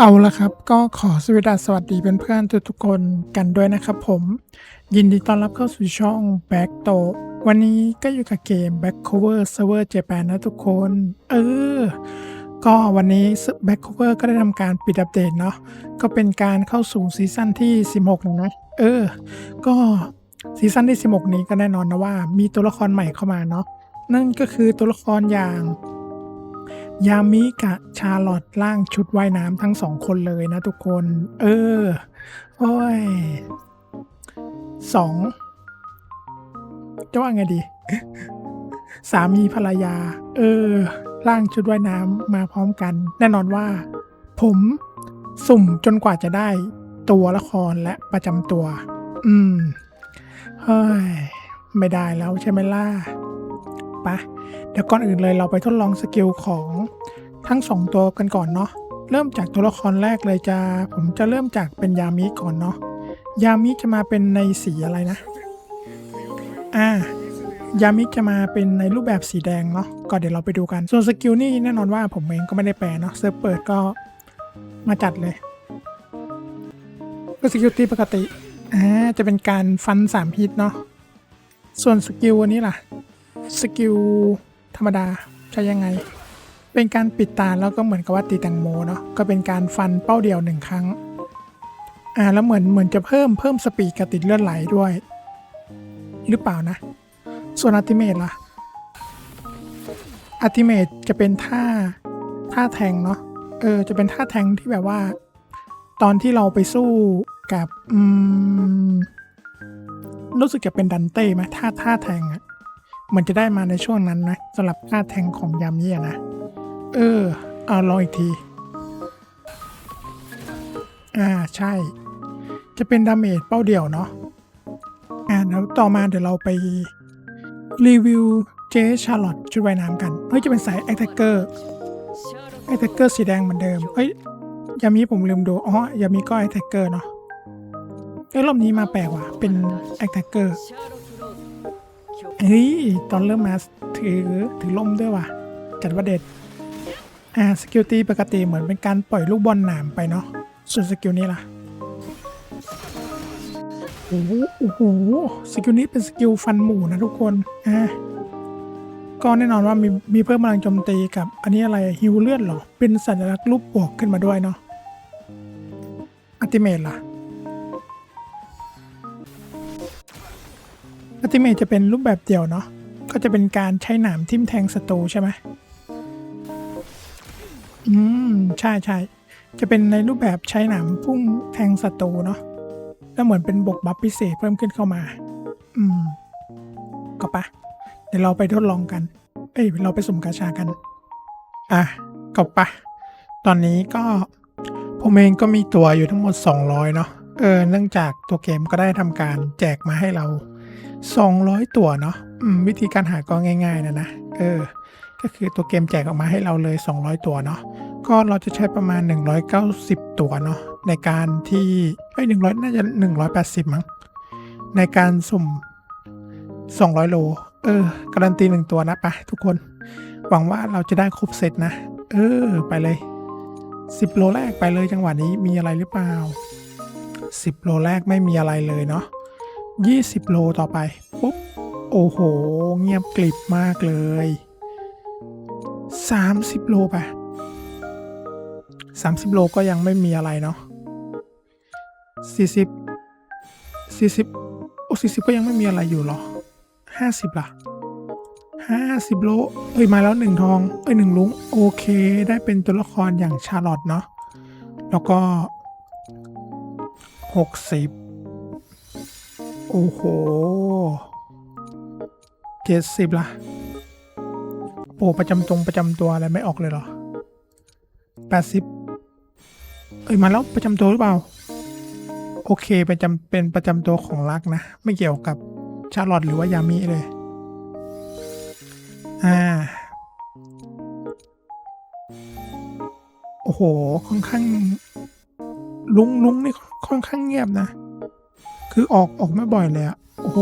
เอาละครับ ก็ขอสวัสดีสวัสดีเพื่อนๆทุกๆคนกันด้วยนะครับผม ยินดีต้อนรับเข้าสู่ช่อง Back t o วันนี้ก็อยู่กับเกม Back Cover Server Japan นะทุกคน เออ ก็วันนี้ Back Cover ก็ได้ทำการปิดอัปเดตเนาะก็เป็นการเข้าสู่ซีซั่นที่ 16 นะ เออ ก็ซีซั่นที่ 16 นี้ก็แน่นอนนะว่า มีตัวละครใหม่เข้ามาเนาะนั่นก็คือตัวละครอย่าง ยามิกับชาลอตร่างชุดว่ายน้ำทั้งสองคนเลยนะทุกคน เออ โอ้ยสองจะว่าไงดี สามีภรรยา เออร่างชุดว่ายน้ำมาพร้อมกัน แน่นอนว่า ผมสุ่มจนกว่าจะได้ตัวละครและประจำตัว อืม เฮ้ย ไม่ได้แล้วใช่ไหมล่ะไปะ เดี๋ยวก่อนอื่นเลยเราไปทดลองสกิลของทั้งสองตัวกันก่อนเนาะเริ่มจากตัวละครแรกเลยจะผมจะเริ่มจากเป็นยามิก่อนเนาะยามิจะมาเป็นในสีอะไรนะอ่ายามิจะมาเป็นในรูปแบบสีแดงเนาะก็เดี๋ยวเราไปดูกัน ส่วนสกิลนี่แน่นอนว่าผมเองก็ไม่ได้แปลเนาะเซิร์ฟเปิดก็มาจัดเลยก็สกิลตีปกติอ่าจะเป็นการฟันสามฮิตเนาะส่วนสกิลอันนี้ล่ะสกิล ธรรมดาใช้ยังไง เป็นการปิดตาแล้วก็เหมือนกับว่าตีแตงโมเนาะก็เป็นการฟันเป้าเดียวหนึ่งครั้งอ่าแล้วเหมือนเหมือนจะเพิ่มเพิ่มสปีดกับติดเลือดไหลด้วย หรือเปล่านะ ส่วนอัติเมตล่ะอัติเมตจะเป็นท่าท่าแทงเนาะเออจะเป็นท่าแทงที่แบบว่า ตอนที่เราไปสู้กับอืมรู้สึกจะเป็นดันเต้ไหมท่าท่าแทงอะ มันจะได้มาในช่วงนั้นนะสำหรับท่าแทงของยามิอะนะ เออ เอาลองอีกที อ่าใช่ จะเป็นดาเมจเป้าเดียวเนาะอ่าแล้วต่อมาเดี๋ยวเราไปรีวิวเจชาร์ลอตชุดว่ายน้ำกัน เฮ้ย จะเป็นสายแอคแทกเกอร์แอคแทกเกอร์สีแดงเหมือนเดิมเฮ้ย ยามิผมลืมดู อ๋อ ยามิก็แอคแทกเกอร์เนาะเอ้ยรอบนี้มาแปลกว่ะ เป็นแอคแทกเกอร์ เฮ้ย ตอนเริ่มมาถือถือล่มด้วยว่ะ จัดว่าเด็ด อ่า สกิลตีปกติเหมือนเป็นการปล่อยลูกบอลหนามไปเนาะ ส่วนสกิลนี้ล่ะ โอ้โหโอ้โห สกิลนี้เป็นสกิลฟันหมูนะทุกคน อ่าก็แน่นอนว่ามีมีเพิ่มพลังโจมตีกับ อันนี้อะไรฮิวเลือดเหรอ เป็นสัญลักษณ์รูปบวกขึ้นมาด้วยเนาะอัติเมตล่ะ อัติเมตจะเป็นรูปแบบเดี่ยวเนาะก็จะเป็นการใช้หนามทิ่มแทงศัตรูใช่ไหมอืมใช่ใช่จะเป็นในรูปแบบใช้หนามพุ่งแทงศัตรูเนาะแล้วเหมือนเป็นบกบัฟพิเศษเพิ่มขึ้นเข้ามา อืม ก็ปะเดี๋ยวเราไปทดลองกัน เอ้ยเราไปสุ่มกาชากัน อะก็ปะตอนนี้ก็ผมเองก็มีตัวอยู่ทั้งหมด 200 เนาะเออเนื่องจากตัวเกมก็ได้ทำการแจกมาให้เรา 200 ตัวเนาะอืมวิธีการหาก็ง่าย ๆนะนะ เออ ก็คือตัวเกมแจกออกมาให้เราเลย 200 ตัวเนาะ ก็เราจะใช้ประมาณ 190 ตัวเนาะในการที่เอ้ย100 น่าจะ 180 มั้ง ในการสุ่ม 200 โล เออ การันตีหนึ่งตัวนะไปะทุกคน หวังว่าเราจะได้ครบเซตนะ เออ ไปเลย 10 โลแรกไปเลยจังหวะนี้มีอะไรหรือเปล่า 10 โลแรกไม่มีอะไรเลยเนาะ 20 โลต่อไป ปุ๊บ โอ้โห เงียบกลิบมากเลย 30 โลไป 30 โลก็ยังไม่มีอะไรเนาะ40 40 โอ้ 40 ก็ยังไม่มีอะไรอยู่หรอ 50 ล่ะ 50 โล เอ้ย มาแล้วหนึ่งทอง เอ้ยหนึ่งลุง โอเค ได้เป็นตัวละครอย่างชาร์ลอตเนาะ แล้วก็ 60 โอ้โห70ล่ะโอ้ประจำตรงประจำตัวอะไรไม่ออกเลยเหรอ80เอ้ยมาแล้วประจำตัวหรือเปล่า โอเคประจำเป็นประจำตัวของรักนะ ไม่เกี่ยวกับชาลอตหรือว่ายามิเลย อ่า โอ้โห ค่อนข้าง ลุงลุงนี่ค่อนข้างเงียบนะ คือออกออกไม่บ่อยเลยอะโอ้โห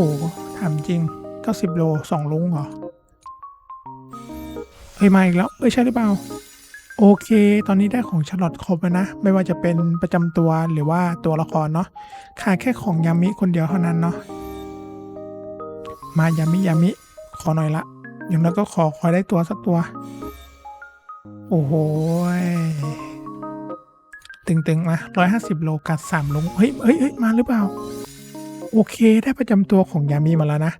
ถามจริง 90 โลสองลุงเหรอ เฮ้ย มาอีกแล้ว เอ้ย ใช่หรือเปล่า โอเค ตอนนี้ได้ของชาร์ลอตครบแล้วนะ ไม่ว่าจะเป็นประจำตัวหรือว่าตัวละครเนาะขาดแค่ของยามิคนเดียวเท่านั้นเนาะมายามิยามิ ขอหน่อยละ อย่างนั้นก็ขอขอได้ตัวสักตัว โอ้โหตึงๆมาร้อยห้าสิบโลกัดสามลงเฮ้ยเฮ้ยเฮ้ยมาหรือเปล่า โอเคได้ประจำตัวของยามิมาแล้วนะ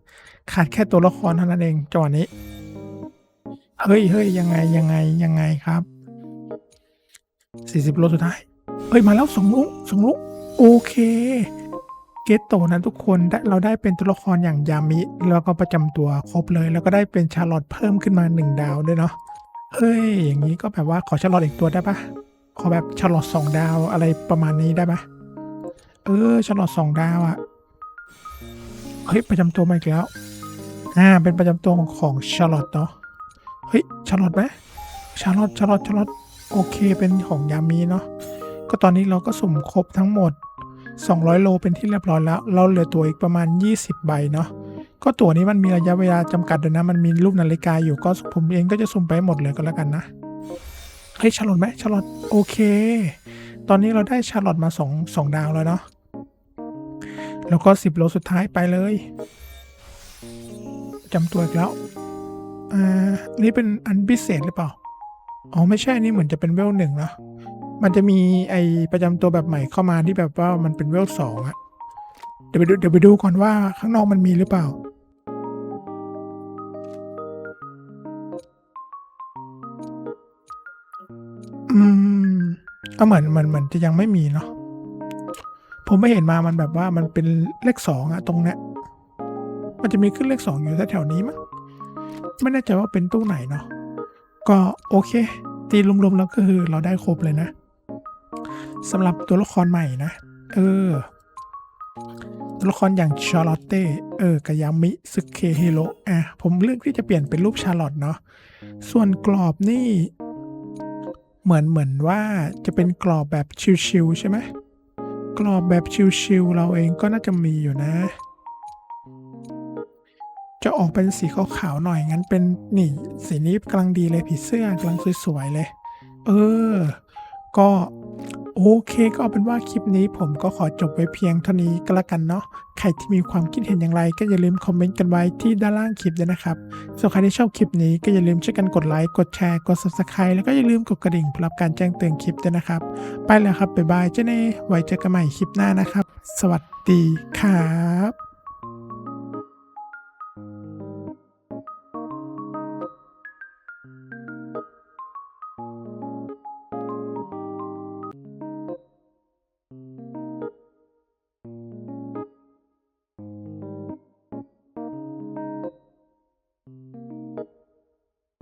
ขาดแค่ตัวละครเท่านั้นเองจังหวะนี้ เฮ้ยเฮ้ยยังไงยังไงยังไงครับสี่สิบโลสุดท้าย เฮ้ย มาแล้วสองลุกสองลุกโอเค เกตโตนะทุกคนได้เราได้เป็นตัวละครอย่างยามิ แล้วก็ประจำตัวครบเลย แล้วก็ได้เป็นชาร์ลอตเพิ่มขึ้นมาหนึ่งดาวด้วยเนาะเฮ้ย อย่างนี้ก็แบบว่าขอชาร์ลอตอีกตัวได้ปะขอแบบชาร์ลอตสองดาวอะไรประมาณนี้ได้ปะเออชาร์ลอตสองดาวอะ เฮ้ยประจำตัวมาอีกแล้ว อ่า เป็นประจำตัวของของชาร์ลอตเนาะ เฮ้ยชาร์ลอตไหมชาร์ลอตชาร์ลอตชาร์ลอตโอเคเป็นของยามีเนาะ ก็ตอนนี้เราก็สุ่มครบทั้งหมด 200 โลเป็นที่เรียบร้อยแล้ว เราเหลือตัวอีกประมาณ 20 ใบเนาะ ก็ตัวนี้มันมีระยะเวลาจำกัดด้วยนะ มันมีรูปนาฬิกาอยู่ ก็ผมเองก็จะสุ่มไปให้หมดเลยก็แล้วกันนะ เฮ้ยชาร์ลอตไหมชาร์ลอตโอเค ตอนนี้เราได้ชาร์ลอตมา2 2ดาวแล้วเนาะ แล้วก็ 10 โลสุดท้ายไปเลยจำตัวอีกแล้ว อ่า นี่เป็นอันพิเศษหรือเปล่า อ๋อ ไม่ใช่นี่เหมือนจะเป็นเวลหนึ่งเนาะมันจะมีไอประจำตัวแบบใหม่เข้ามาที่แบบว่ามันเป็นเวลสองอะเดี๋ยวไปดูเดี๋ยวไปดูก่อนว่าข้างนอกมันมีหรือเปล่า อืมก็เหมือนเหมือนเหมือนจะยังไม่มีเนาะ ผมไม่เห็นมามันแบบว่ามันเป็นเลขสองอะตรงเนี้ยมันจะมีขึ้นเลขสองอยู่แถวๆนี้มั้งไม่แน่ใจว่าเป็นตู้ไหนเนาะก็โอเค ตีรวมๆแล้วก็คือเราได้ครบเลยนะสำหรับตัวละครใหม่นะ เออ ตัวละครอย่างชาร์ลอตเต้เออกายามิซึเคเฮโรอะผมเลือกที่จะเปลี่ยนเป็นรูปชาร์ลอตเนาะส่วนกรอบนี่ เหมือนเหมือนว่าจะเป็นกรอบแบบชิวๆใช่ไหม กรอบแบบชิวๆเราเองก็น่าจะมีอยู่นะ จะออกเป็นสีขาวๆหน่อยงั้นเป็นนี่สีนี้กำลังดีเลยผีเสื้อกำลังสวยๆเลย เออ ก็ โอเคก็เอาเป็นว่าคลิปนี้ผมก็ขอจบไว้เพียงเท่านี้ก็แล้วกันเนาะใครที่มีความคิดเห็นอย่างไร ก็อย่าลืมคอมเมนต์กันไว้ที่ด้านล่างคลิปด้วยนะครับส่วนใครที่ชอบคลิปนี้ก็อย่าลืมช่วยกันกดไลค์กดแชร์กด subscribe แล้วก็อย่าลืมกดกระดิ่งเพื่อรับการแจ้งเตือนคลิปด้วยนะครับ ไปแล้วครับบ๊ายบายเจ้าเน่ไว้เจอกันใหม่คลิปหน้านะครับ สวัสดีครับ